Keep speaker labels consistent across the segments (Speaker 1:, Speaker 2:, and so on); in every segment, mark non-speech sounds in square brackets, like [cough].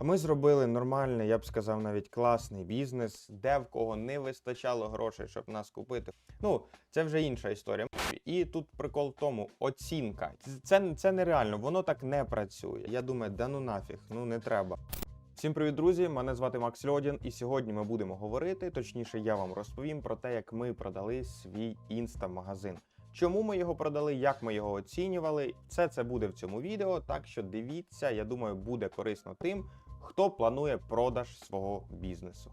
Speaker 1: Ми зробили нормальний, я б сказав, навіть класний бізнес, де в кого не вистачало грошей, щоб нас купити. Ну, це вже інша історія. І тут прикол в тому, оцінка. Це, це нереально, воно так не працює. Я думаю, да ну нафіг, ну не треба. Всім привіт, друзі! Мене звати Макс Льодін, і сьогодні ми будемо говорити. Точніше, я вам розповім про те, як ми продали свій інста-магазин. Чому ми його продали, як ми його оцінювали. Все це буде в цьому відео. Так що дивіться, я думаю, буде корисно тим, хто планує продаж свого бізнесу.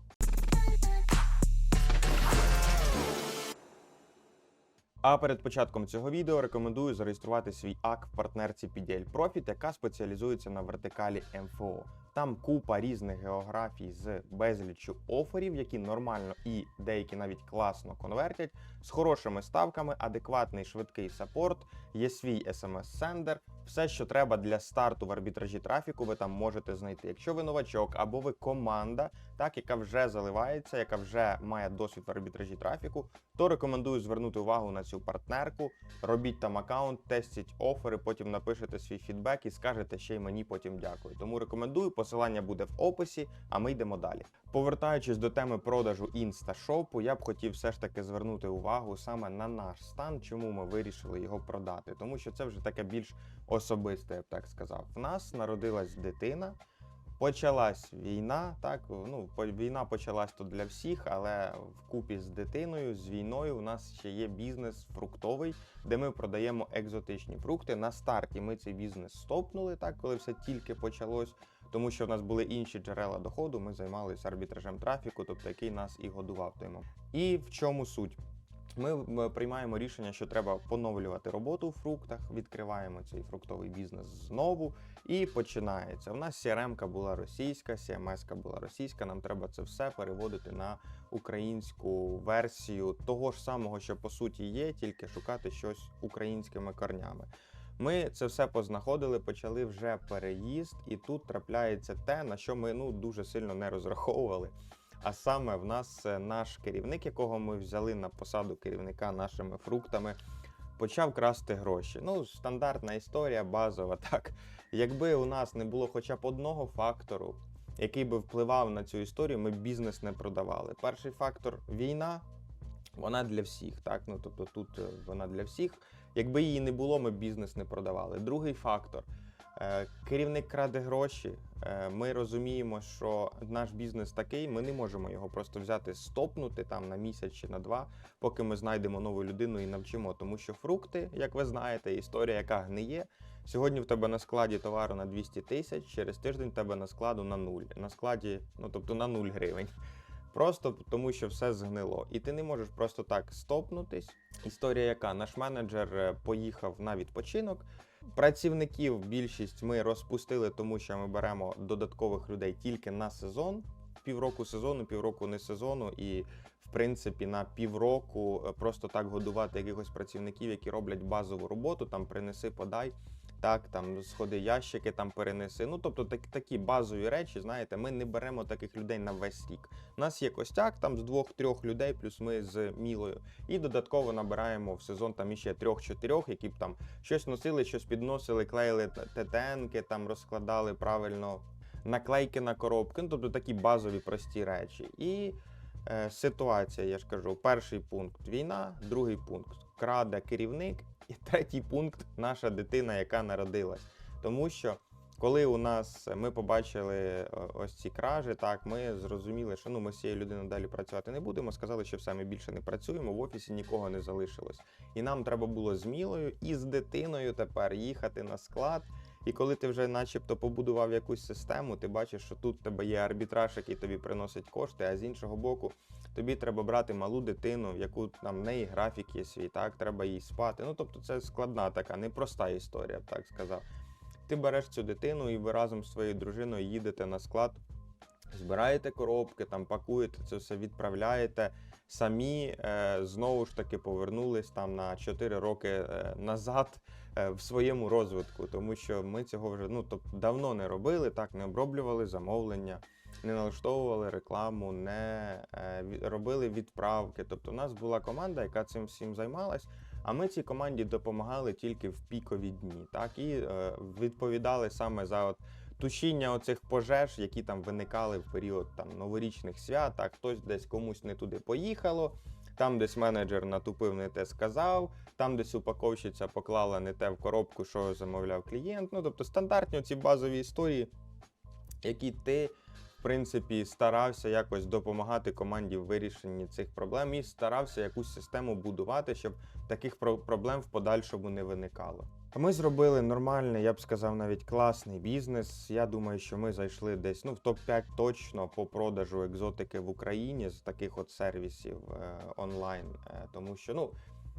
Speaker 1: А перед початком цього відео рекомендую зареєструвати свій ак в партнерці PDL Profit, яка спеціалізується на вертикалі МФО. Там купа різних географій з безліччю оферів, які нормально і деякі навіть класно конвертять, з хорошими ставками, адекватний швидкий сапорт, є свій смс-сендер. Все, що треба для старту в арбітражі трафіку, ви там можете знайти. Якщо ви новачок або ви команда, так яка вже заливається, яка вже має досвід в арбітражі трафіку, то рекомендую звернути увагу на цю партнерку. Робіть там аккаунт, тестіть офери, потім напишете свій фідбек і скажете ще й мені потім дякую. Тому рекомендую, посилання буде в описі, а ми йдемо далі. Повертаючись до теми продажу інсташопу, я б хотів все ж таки звернути увагу саме на наш стан, чому ми вирішили його продати. Тому що це вже таке більш особисте, я б так сказав. В нас народилась дитина. Почалась війна, так ну війна почалась тут для всіх, але вкупі з дитиною, з війною, у нас ще є бізнес фруктовий, де ми продаємо екзотичні фрукти. На старті ми цей бізнес стопнули, так коли все тільки почалось, тому що в нас були інші джерела доходу. Ми займалися арбітражем трафіку, тобто який нас і годував той момент. І в чому суть? Ми приймаємо рішення, що треба поновлювати роботу у фруктах, відкриваємо цей фруктовий бізнес знову і починається. У нас CRM-ка була російська, CMS-ка була російська. Нам треба це все переводити на українську версію того ж самого, що по суті є, тільки шукати щось українськими корнями. Ми це все познаходили, почали вже переїзд, і тут трапляється те, на що ми ну дуже сильно не розраховували. А саме в нас е, наш керівник, якого ми взяли на посаду керівника нашими фруктами, почав красти гроші. Ну, стандартна історія, базова. [laughs] Так, якби у нас не було хоча б одного фактору, який би впливав на цю історію, ми б бізнес не продавали. Перший фактор війна. Вона для всіх, так ну тобто тут е, вона для всіх. Якби її не було, ми бізнес не продавали. Другий фактор. Е, Керівник краде гроші. Е, Ми розуміємо, що наш бізнес такий, ми не можемо його просто взяти, стопнути там на місяць чи на два, поки ми знайдемо нову людину і навчимо. Тому що фрукти, як ви знаєте, історія, яка гниє. Сьогодні в тебе на складі товару на 200 тисяч, через тиждень в тебе на складу на нуль. На складі, ну тобто на нуль гривень. Просто тому, що все згнило. І ти не можеш просто так стопнутись. Історія яка? Наш менеджер е, поїхав на відпочинок. Працівників більшість ми розпустили, тому що ми беремо додаткових людей тільки на сезон. Півроку сезону, півроку не сезону, і в принципі на півроку е, просто так годувати якихось працівників, які роблять базову роботу, там принеси, подай. Так, там сходи ящики, там перенеси. Ну тобто так, такі базові речі, знаєте, ми не беремо таких людей на весь рік. У нас є костяк там з двох-трьох людей, плюс ми з мілою. І додатково набираємо в сезон там іще трьох-чотирьох, які б там щось носили, щось підносили, клеїли ТТНки, там розкладали правильно наклейки на коробки. Ну, тобто такі базові прості речі. І е, ситуація, я ж кажу, перший пункт війна, другий пункт краде керівник, і третій пункт наша дитина, яка народилась. Тому що коли у нас ми побачили е, ось ці кражі, так ми зрозуміли, що ну ми з цією людиною далі працювати не будемо. Сказали, що все ми більше не працюємо. В офісі нікого не залишилось. І нам треба було з Мілою і з дитиною тепер їхати на склад. І коли ти вже, начебто, побудував якусь систему, ти бачиш, що тут в тебе є арбітраж, який тобі приносить кошти, а з іншого боку, тобі треба брати малу дитину, в яку там в неї графік є свій, так треба їй спати. Ну тобто, це складна така, непроста історія, так сказав. Ти береш цю дитину і ви разом з своєю дружиною їдете на склад, збираєте коробки, там пакуєте це все, відправляєте. Самі е, знову ж таки повернулись там на 4 роки е, назад е, в своєму розвитку, тому що ми цього вже ну тобто давно не робили, так не оброблювали замовлення, не налаштовували рекламу, не е, робили відправки. Тобто, у нас була команда, яка цим всім займалась. А ми цій команді допомагали тільки в пікові дні, так і е, відповідали саме за от тушіння оцих пожеж, які там виникали в період там новорічних свят, а хтось десь комусь не туди поїхало. Там десь менеджер натупив не те сказав, там десь упаковщиця поклала не те в коробку, що замовляв клієнт. Ну тобто стандартні ці базові історії, які ти, принципі, старався якось допомагати команді в вирішенні цих проблем і старався якусь систему будувати, щоб таких про- проблем в подальшому не виникало. Ми зробили нормальний, я б сказав, навіть класний бізнес. Я думаю, що ми зайшли десь ну в топ-5 точно по продажу екзотики в Україні з таких от сервісів е, онлайн. Е, тому що ну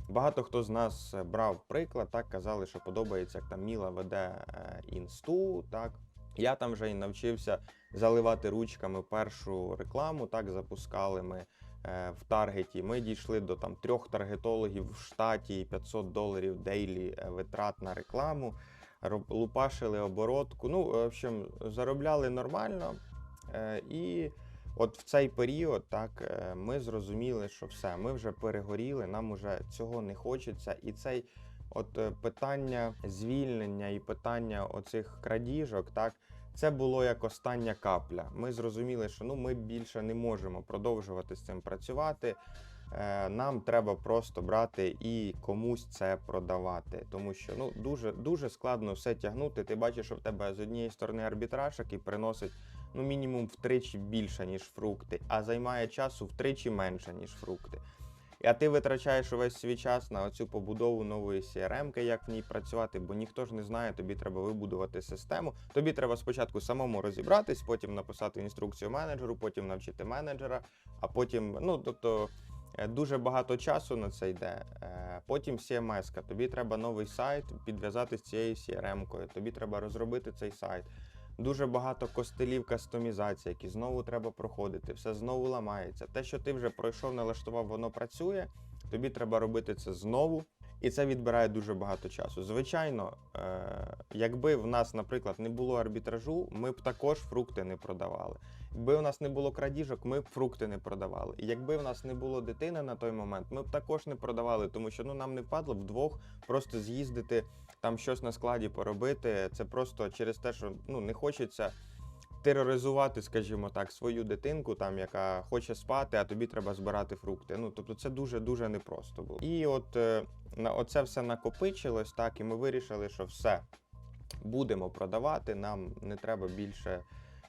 Speaker 1: багато хто з нас е, брав приклад, так казали, що подобається, як там Міла веде е, інсту. Так я там вже і навчився заливати ручками першу рекламу. Так запускали ми е, в таргеті. Ми дійшли до там трьох таргетологів в штаті і 500 доларів дейлі е, витрат на рекламу. Лупашили оборотку. Ну, в общем, заробляли нормально. Е, І от в цей період так ми зрозуміли, що все, ми вже перегоріли, нам вже цього не хочеться. І цей от питання звільнення і питання оцих крадіжок, так. Це було як остання капля. Ми зрозуміли, що ну ми більше не можемо продовжувати з цим працювати. Е, Нам треба просто брати і комусь це продавати, тому що ну дуже дуже складно все тягнути. Ти бачиш, що в тебе з однієї сторони арбітраж, який приносить ну мінімум втричі більше ніж фрукти, а займає часу втричі менше ніж фрукти. А ти витрачаєш увесь свій час на оцю побудову нової CRM, як в ній працювати, бо ніхто ж не знає, тобі треба вибудувати систему. Тобі треба спочатку самому розібратись, потім написати інструкцію менеджеру, потім навчити менеджера, а потім, ну тобто. е, Дуже багато часу на це йде. Е, Потім CMS, тобі треба новий сайт підв'язати з цією CRM-кою, тобі треба розробити цей сайт. Дуже багато костелів кастомізації, які знову треба проходити, все знову ламається. Те, що ти вже пройшов, налаштував, воно працює. Тобі треба робити це знову, і це відбирає дуже багато часу. Звичайно, е- якби в нас, наприклад, не було арбітражу, ми б також фрукти не продавали. Якби у нас не було крадіжок, ми б фрукти не продавали. Якби в нас не було дитини на той момент, ми б також не продавали, тому що ну нам не впадло вдвох просто з'їздити там щось на складі поробити. Це просто через те, що ну не хочеться тероризувати, скажімо так, свою дитинку, там яка хоче спати, а тобі треба збирати фрукти. Ну тобто, це дуже дуже непросто було. І от е, на оце все накопичилось, так і ми вирішили, що все будемо продавати. Нам не треба більше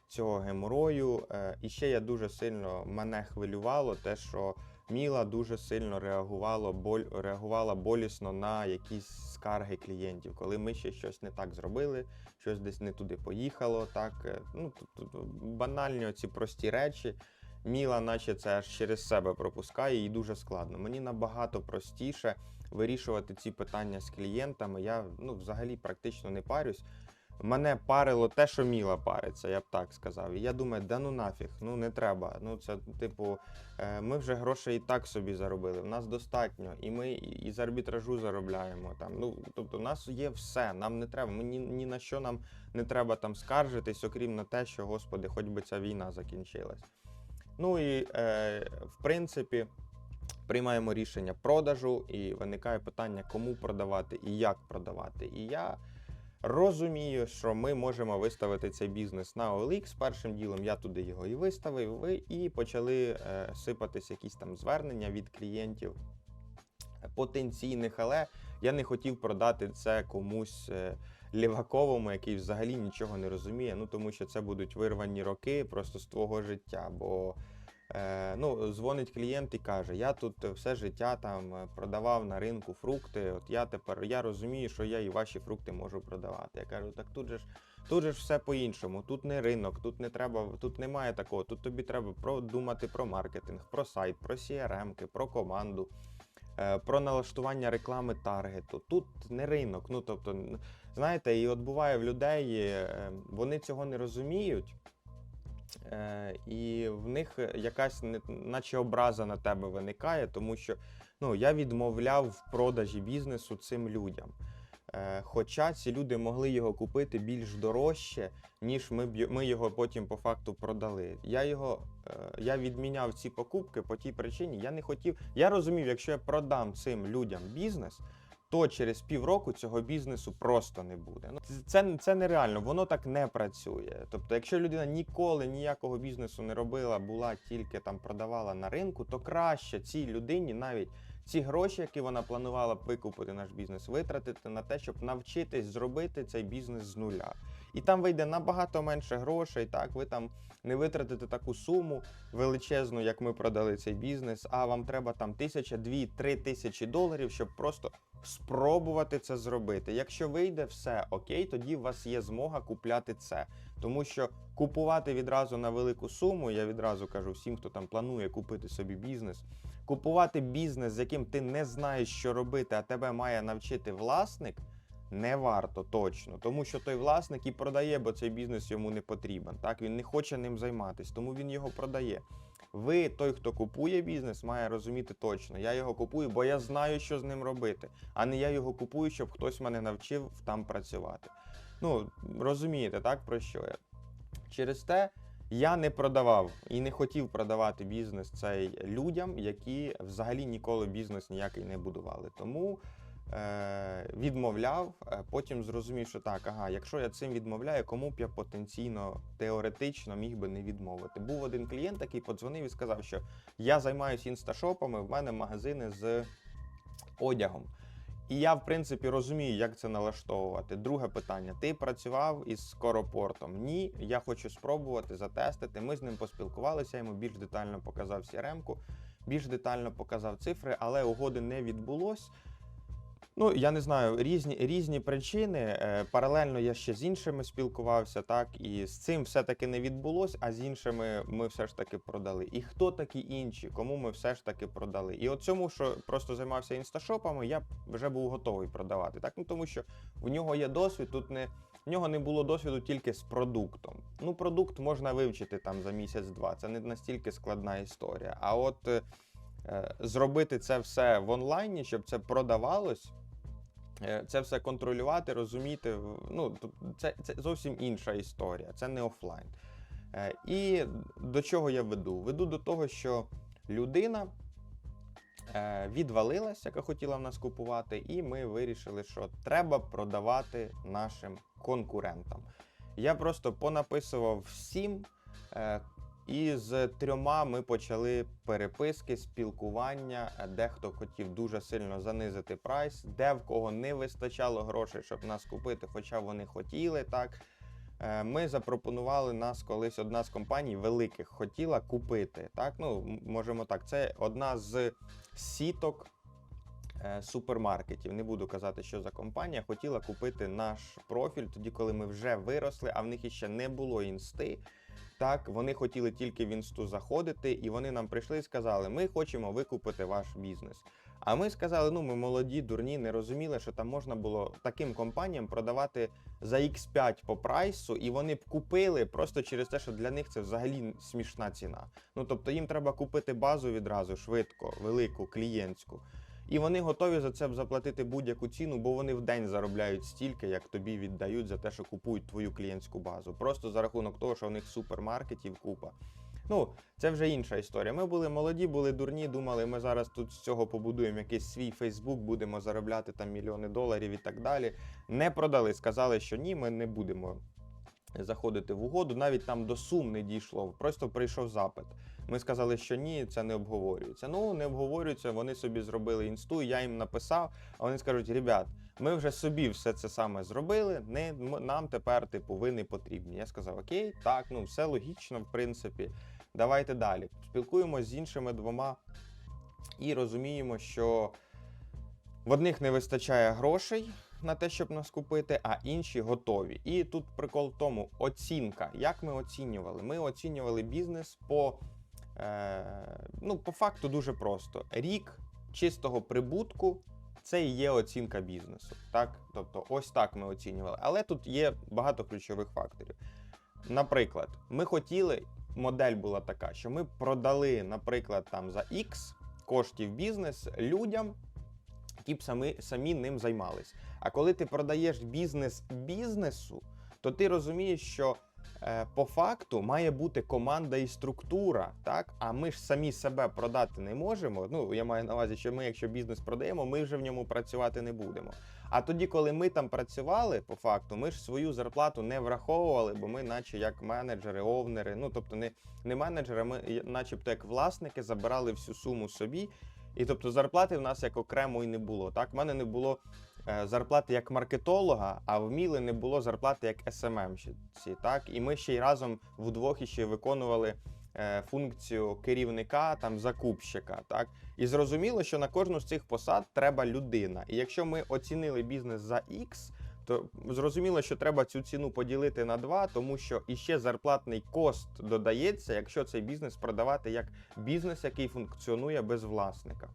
Speaker 1: цього геморою. Е, І ще я дуже сильно мене хвилювало те, що Міла дуже сильно реагувала, боль, реагувала болісно на якісь скарги клієнтів, коли ми ще щось не так зробили, щось десь не туди поїхало. Так, е, ну банальні оці прості речі. Міла, наче це аж через себе пропускає, і дуже складно. Мені набагато простіше вирішувати ці питання з клієнтами. Я ну, взагалі практично не парюсь. Мене парило те, що Міла париться, я б так сказав. І я думаю, да ну нафіг, ну не треба. Ну це типу, е, ми вже грошей і так собі заробили. В нас достатньо, і ми і з арбітражу заробляємо. Там ну тобто, в нас є все. Нам не треба. Ми ні, ні на що нам не треба там скаржитись, окрім на те, що господи, хоч би ця війна закінчилась. Ну і е, в принципі. Приймаємо рішення продажу, і виникає питання, кому продавати і як продавати. І я розумію, що ми можемо виставити цей бізнес на OLX. Першим ділом я туди його і виставив, ви- і почали е, сипатись якісь там звернення від клієнтів потенційних, але я не хотів продати це комусь е, ліваковому, який взагалі нічого не розуміє. Ну тому що це будуть вирвані роки просто з твого життя. Бо е, ну, дзвонить клієнт і каже: Я тут все життя там е, продавав на ринку фрукти. От я тепер я розумію, що я і ваші фрукти можу продавати. Я кажу, так тут же ж. Тут же ж все по-іншому. Тут не ринок, тут не треба, тут немає такого. Тут тобі треба продумати про маркетинг, про сайт, про CRM, про команду, е, про налаштування реклами таргету. Тут не ринок. Ну тобто, знаєте, і от буває в людей, е, вони цього не розуміють. Е, і в них якась не- наче образа на тебе виникає, тому що ну, я відмовляв в продажі бізнесу цим людям. Е, Хоча ці люди могли його купити більш дорожче, ніж ми, ми його потім по факту продали. Я його е, я відміняв ці покупки по тій причині. Я не хотів. Я розумів, якщо я продам цим людям бізнес, то через півроку цього бізнесу просто не буде. Ну це- це, нереально, воно так не працює. Тобто, якщо людина ніколи ніякого бізнесу не робила, була тільки там продавала на ринку, то краще цій людині навіть ці гроші, які вона планувала викупити наш бізнес, витратити на те, щоб навчитись зробити цей бізнес з нуля. І там вийде набагато менше грошей. Так, ви там не витратите таку суму величезну, як ми продали цей бізнес. А вам треба там тисяча, дві, три тисячі доларів, щоб просто спробувати це зробити. Якщо вийде все окей, тоді у вас є змога купляти це. Тому що купувати відразу на велику суму, я відразу кажу всім, хто там планує купити собі бізнес. Купувати бізнес, з яким ти не знаєш, що робити, а тебе має навчити власник, не варто точно, тому що той власник і продає, бо цей бізнес йому не потрібен. Так він не хоче ним займатися, тому він його продає. Ви, той, хто купує бізнес, має розуміти точно. Я його купую, бо я знаю, що з ним робити, а не я його купую, щоб хтось мене навчив там працювати. Ну розумієте, так про що я? Через те я не продавав і не хотів продавати бізнес цей людям, які взагалі ніколи бізнес ніякий не будували. Тому відмовляв, е, потім зрозумів, що так, ага, якщо я цим відмовляю, кому б я потенційно теоретично міг би не відмовити. Був один клієнт, який подзвонив і сказав, що я займаюся інсташопами, в мене магазини з одягом. І я, в принципі, розумію, як це налаштовувати. Друге питання: ти працював із скоропортом? Ні, я хочу спробувати затестити. Ми з ним поспілкувалися, йому більш детально показав CRM-ку, більш детально показав цифри, але угоди не відбулось. Ну, я не знаю, різні, різні причини. Е, Паралельно я ще з іншими спілкувався, так, і з цим все-таки не відбулось, а з іншими ми все ж таки продали. І хто такі інші, кому ми все ж таки продали? І от цьому, що просто займався інсташопами, я вже був готовий продавати. Так? Ну, тому що в нього є досвід, тут не. В нього не було досвіду тільки з продуктом. Ну, продукт можна вивчити там за місяць-два. Це не настільки складна історія. А от е, е, зробити це все в онлайні, щоб це продавалось. Е, Це все контролювати, розуміти. Ну, це, це зовсім інша історія, це не офлайн. Е, І до чого я веду? Веду до того, що людина е, відвалилась, яка хотіла в нас купувати, і ми вирішили, що треба продавати нашим конкурентам. Я просто понаписував всім. І з трьома ми почали переписки, спілкування. Дехто хотів дуже сильно занизити прайс, де в кого не вистачало грошей, щоб нас купити, хоча вони хотіли так. Е, Ми запропонували нас колись одна з компаній великих хотіла купити. Так, ну можемо так. Це одна з сіток е, супермаркетів. Не буду казати, що за компанія. Хотіла купити наш профіль тоді, коли ми вже виросли, а в них іще не було інсти. Так, вони хотіли тільки в інсту заходити, і вони нам прийшли і сказали: ми хочемо викупити ваш бізнес. А ми сказали: ну ми молоді, дурні, не розуміли, що там можна було таким компаніям продавати за X5 по прайсу, і вони б купили просто через те, що для них це взагалі смішна ціна. Ну тобто їм треба купити базу відразу швидко, велику, клієнтську. І вони готові за це заплатити будь-яку ціну, бо вони в день заробляють стільки, як тобі віддають за те, що купують твою клієнтську базу. Просто за рахунок того, що у них супермаркетів купа. Ну, це вже інша історія. Ми були молоді, були дурні, думали, ми зараз тут з цього побудуємо якийсь свій Фейсбук, будемо заробляти там мільйони доларів і так далі. Не продали, сказали, що ні, ми не будемо заходити в угоду. Навіть там до сум не дійшло. Просто прийшов запит. Ми сказали, що ні, це не обговорюється. Ну, не обговорюється. Вони собі зробили інсту, я їм написав, а вони скажуть: ребят, ми вже собі все це саме зробили. Не нам тепер, типу, ви не потрібні. Я сказав: Окей, так, ну все логічно, в принципі. Давайте далі. Спілкуємося з іншими двома і розуміємо, що в одних не вистачає грошей на те, щоб нас купити, а інші готові. І тут прикол в тому, оцінка. Як ми оцінювали? Ми оцінювали бізнес по, е, ну, по факту дуже просто. Рік чистого прибутку. Це і є оцінка бізнесу. Так? Тобто, ось так ми оцінювали. Але тут є багато ключових факторів. Наприклад, ми хотіли, модель була така, що ми продали, наприклад, там за X коштів бізнес людям, які б самі, самі ним займались. А коли ти продаєш бізнес бізнесу, то ти розумієш, що е, по факту має бути команда і структура, так? А ми ж самі себе продати не можемо. Ну, я маю на увазі, що ми, якщо бізнес продаємо, ми вже в ньому працювати не будемо. А тоді, коли ми там працювали, по факту, ми ж свою зарплату не враховували, бо ми, наче як менеджери, овнери, ну тобто не, не менеджери, ми, начебто як власники, забирали всю суму собі. І тобто зарплати в нас як окремо і не було. Так, в мене не було е, зарплати як маркетолога, а в Міли не було зарплати як СММщиці. Так, і ми ще й разом вдвох іще виконували е, функцію керівника, там закупщика. Так, і зрозуміло, що на кожну з цих посад треба людина. І якщо ми оцінили бізнес за X, то зрозуміло, що треба цю ціну поділити на два, тому що іще зарплатний кост додається, якщо цей бізнес продавати як бізнес, який функціонує без власника.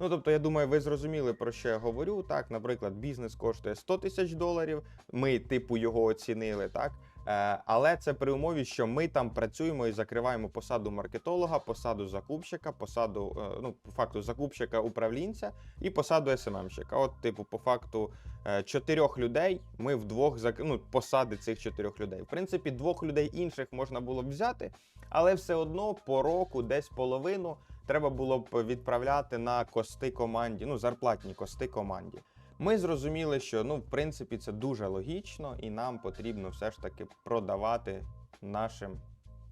Speaker 1: Ну, тобто, я думаю, ви зрозуміли, про що я говорю. Так, наприклад, бізнес коштує 100 тисяч доларів, ми, типу, його оцінили, так. Е, але це при умові, що ми там працюємо і закриваємо посаду маркетолога, посаду закупщика, посаду, е, ну, по факту, закупщика управлінця і посаду СММщика. От, типу, по факту, е, чотирьох людей ми вдвох зак... ну, посади цих чотирьох людей. В принципі, двох людей інших можна було б взяти, але все одно по року, десь половину, треба було б відправляти на кости команді, ну, зарплатні кости команді. Ми зрозуміли, що ну, в принципі, це дуже логічно, і нам потрібно все ж таки продавати нашим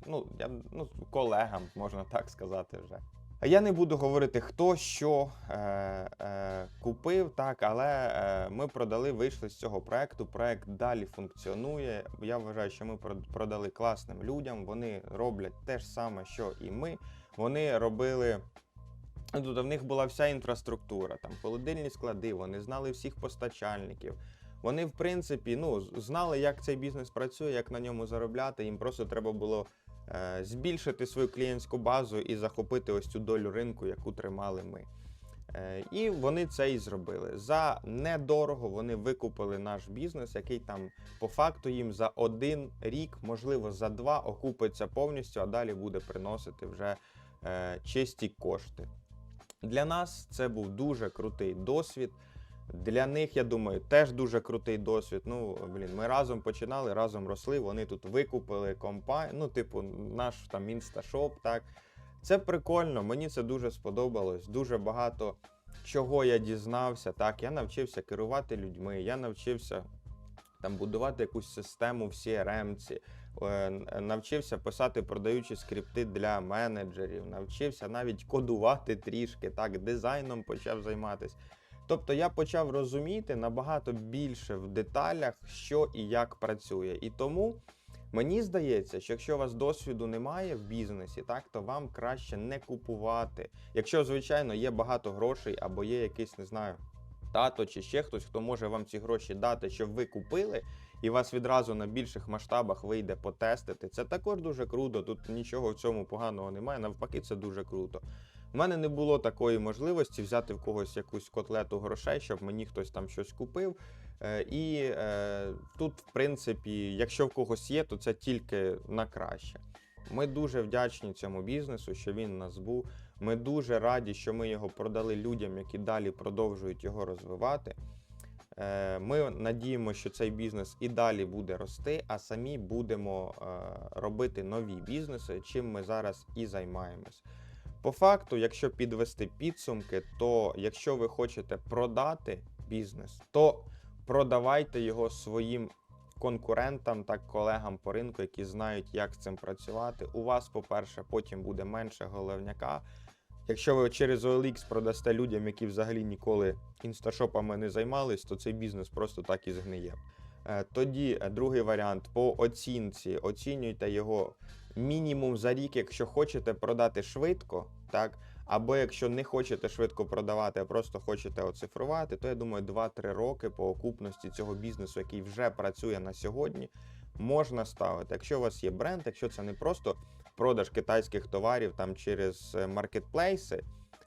Speaker 1: ну, я, ну, колегам, можна так сказати вже. Я не буду говорити, хто що е, е, купив, так, але е, ми продали, вийшли з цього проекту. Проект далі функціонує. Я вважаю, що ми продали класним людям. Вони роблять те ж саме, що і ми. Вони робили. Ну, Тобто в них була вся інфраструктура, там холодильні склади, вони знали всіх постачальників. Вони, в принципі, ну, знали, як цей бізнес працює, як на ньому заробляти. Їм просто треба було е, збільшити свою клієнтську базу і захопити ось цю долю ринку, яку тримали ми. Е, і вони це і зробили. За недорого вони викупили наш бізнес, який там по факту їм за один рік, можливо, за два окупиться повністю, а далі буде приносити вже е, чисті кошти. Для нас це був дуже крутий досвід. Для них, я думаю, теж дуже крутий досвід. Ну, блін, ми разом починали, разом росли. Вони тут викупили компанію, ну, типу, наш там інсташоп. Так це прикольно. Мені це дуже сподобалось. Дуже багато чого я дізнався. Так, я навчився керувати людьми, я навчився там будувати якусь систему в CRM-ці, навчився писати продаючі скрипти для менеджерів, навчився навіть кодувати трішки, так, дизайном почав займатися. Тобто я почав розуміти набагато більше в деталях, що і як працює. І тому мені здається, що якщо у вас досвіду немає в бізнесі, так то вам краще не купувати. Якщо, звичайно, є багато грошей або є якийсь, не знаю, тато чи ще хтось, хто може вам ці гроші дати, щоб ви купили, і вас відразу на більших масштабах вийде потестити. Це також дуже круто. Тут нічого в цьому поганого немає. Навпаки, це дуже круто. У мене не було такої можливості взяти в когось якусь котлету грошей, щоб мені хтось там щось купив. Е, І е, тут, в принципі, якщо в когось є, то це тільки на краще. Ми дуже вдячні цьому бізнесу, що він нас був. Ми дуже раді, що ми його продали людям, які далі продовжують його розвивати. Е, Ми надіємося, що цей бізнес і далі буде рости, а самі будемо е, робити нові бізнеси, чим ми зараз і займаємось. По факту, якщо підвести підсумки, то якщо ви хочете продати бізнес, то продавайте його своїм конкурентам та колегам по ринку, які знають, як з цим працювати. У вас, по-перше, потім буде менше головняка. Якщо ви через OLX продасте людям, які взагалі ніколи інсташопами не займались, то цей бізнес просто так і згниє. Е, Тоді е, другий варіант по оцінці. Оцінюйте його мінімум за рік, якщо хочете продати швидко, так. Або якщо не хочете швидко продавати, а просто хочете оцифрувати, то я думаю, 2-3 роки по окупності цього бізнесу, який вже працює на сьогодні, можна ставити. Якщо у вас є бренд, якщо це не просто продаж китайських товарів там через е, маркетплейси,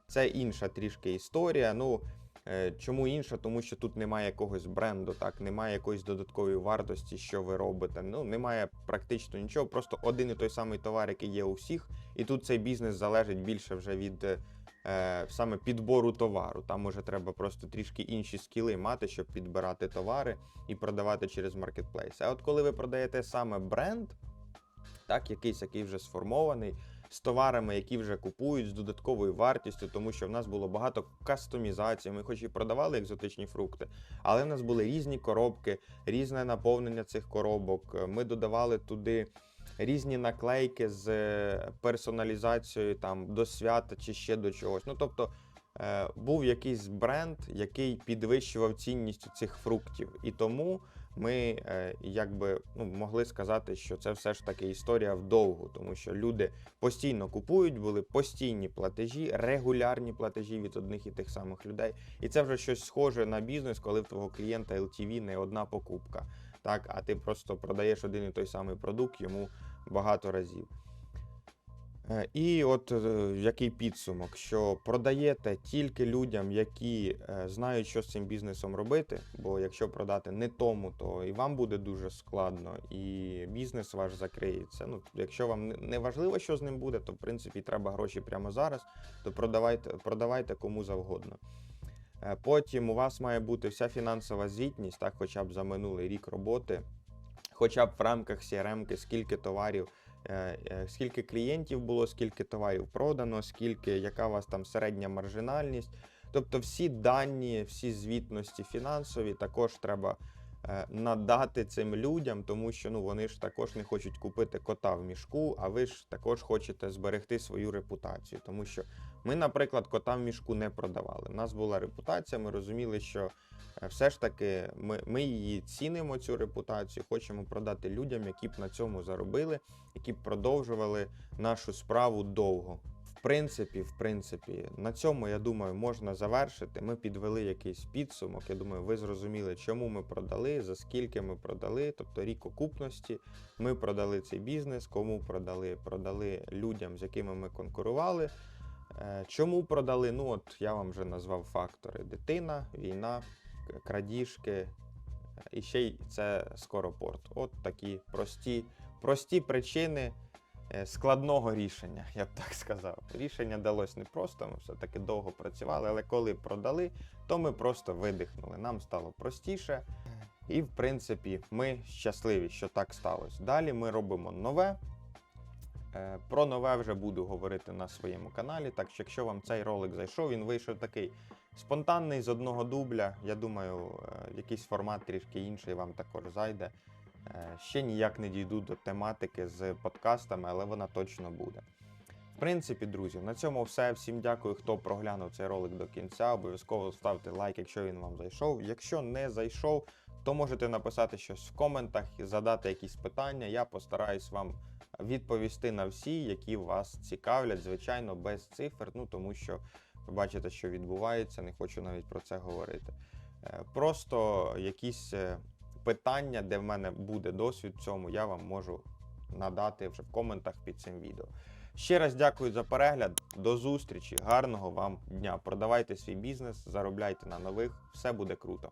Speaker 1: це інша трішки історія. Ну е, чому інша? Тому що тут немає якогось бренду, так немає якоїсь додаткової вартості, що ви робите. Ну немає практично нічого, просто один і той самий товар, який є у всіх, і тут цей бізнес залежить більше вже від е, е, саме підбору товару. Там уже треба просто трішки інші скіли мати, щоб підбирати товари і продавати через маркетплейс. А от коли ви продаєте саме бренд, так, якийсь, який вже сформований, з товарами, які вже купують, з додатковою вартістю, тому що в нас було багато кастомізацій. Ми хоч і продавали екзотичні фрукти, але в нас були різні коробки, різне наповнення цих коробок. Ми додавали туди різні наклейки з е, персоналізацією там до свята чи ще до чогось. Ну тобто. е, Був якийсь бренд, який підвищував цінність цих фруктів, і тому ми е, якби ну, могли сказати, що це все ж таки історія вдовгу, тому що люди постійно купують, були постійні платежі, регулярні платежі від одних і тих самих людей. І це вже щось схоже на бізнес, коли в твого клієнта LTV не одна покупка. Так, а ти просто продаєш один і той самий продукт йому багато разів. Е, І от е, який підсумок, що продаєте тільки людям, які е, знають, що з цим бізнесом робити. Бо якщо продати не тому, то і вам буде дуже складно, і бізнес ваш закриється. Ну, якщо вам не- важливо, що з ним буде, то в принципі треба гроші прямо зараз, то продавайте, продавайте кому завгодно. Потім у вас має бути вся фінансова звітність, так, хоча б за минулий рік роботи, хоча б в рамках CRM, скільки товарів скільки клієнтів було, скільки товарів продано, скільки, яка у вас там середня маржинальність. Тобто всі дані, всі звітності фінансові також треба е, надати цим людям, тому що ну, вони ж також не хочуть купити кота в мішку, а ви ж також хочете зберегти свою репутацію. Тому що ми, наприклад, кота в мішку не продавали. У нас була репутація, ми розуміли, що е, все ж таки ми, ми її цінимо, цю репутацію, хочемо продати людям, які б на цьому заробили, які б продовжували нашу справу довго. Принципі, в принципі, на цьому я думаю, можна завершити. Ми підвели якийсь підсумок. Я думаю, ви зрозуміли, чому ми продали, за скільки ми продали, тобто рік окупності. Ми продали цей бізнес, кому продали? Продали людям, з якими ми конкурували. Е, Чому продали? Ну, от я вам вже назвав фактори: дитина, війна, крадіжки, е, і ще й це скоропорт. От такі прості, прості причини складного рішення, я б так сказав. Рішення далось непросто, ми все-таки довго працювали, але коли продали, то ми просто видихнули. Нам стало простіше. І, в принципі, ми щасливі, що так сталося. Далі ми робимо нове. Е, Про нове вже буду говорити на своєму каналі. Так що, якщо вам цей ролик зайшов, він вийшов такий спонтанний з одного дубля. Я думаю, е, якийсь формат трішки інший вам також зайде. Е, Ще ніяк не дійду до тематики з подкастами, але вона точно буде. В принципі, друзі, на цьому все. Всім дякую, хто проглянув цей ролик до кінця. Обов'язково ставте лайк, якщо він вам зайшов. Якщо не зайшов, то можете написати щось в коментах, задати якісь питання. Я постараюсь вам відповісти на всі, які вас цікавлять, звичайно, без цифр, ну тому що ви бачите, що відбувається, не хочу навіть про це говорити. Е, Просто якісь е, питання, де в мене буде досвід в цьому, я вам можу надати вже в коментах під цим відео. Ще раз дякую за перегляд. До зустрічі, гарного вам дня. Продавайте свій бізнес, заробляйте на нових, все буде круто.